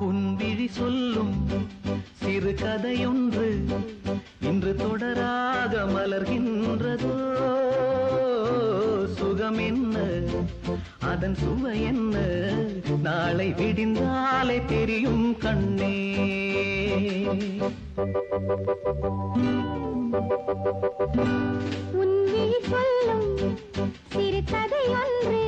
உன் விழி சொல்லும் சிறு கதையொன்று இன்று தொடராக மலர்கின்றதோ. சுகம் என்ன அதன் சுவை என்ன நாளை விடிந்தாலே தெரியும் கண்ணே. உன் விழி சொல்லும் சிறு கதையொன்று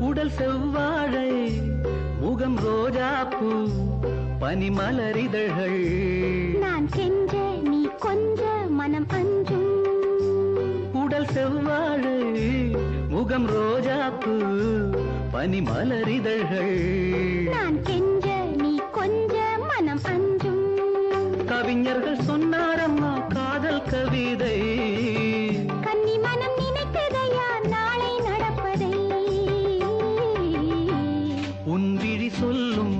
உடல் செவ்வாழை முகம் ரோஜாப்பூ பனிமலரிதழ்கள் நான் சென்ற நீ கொஞ்ச மனம் அஞ்சும். உடல் செவ்வாழை முகம் ரோஜாப்பூ பனிமலரிதழ்கள் நான் கெஞ்ச நீ கொஞ்ச மனம் அஞ்சும். கவிஞர்கள் சொன்னாரம்மா காதல் கவிதை. கன்னி மனம் நினைத்ததையா நாளை நடப்பதை. உன் விழி சொல்லும்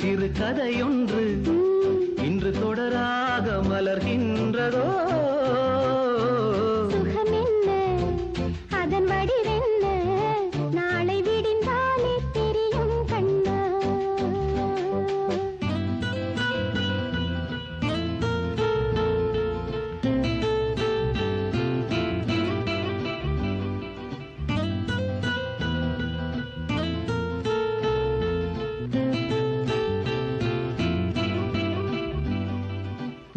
சிறு கதையொன்று இன்று தொடராக மலர்கின்றதோ.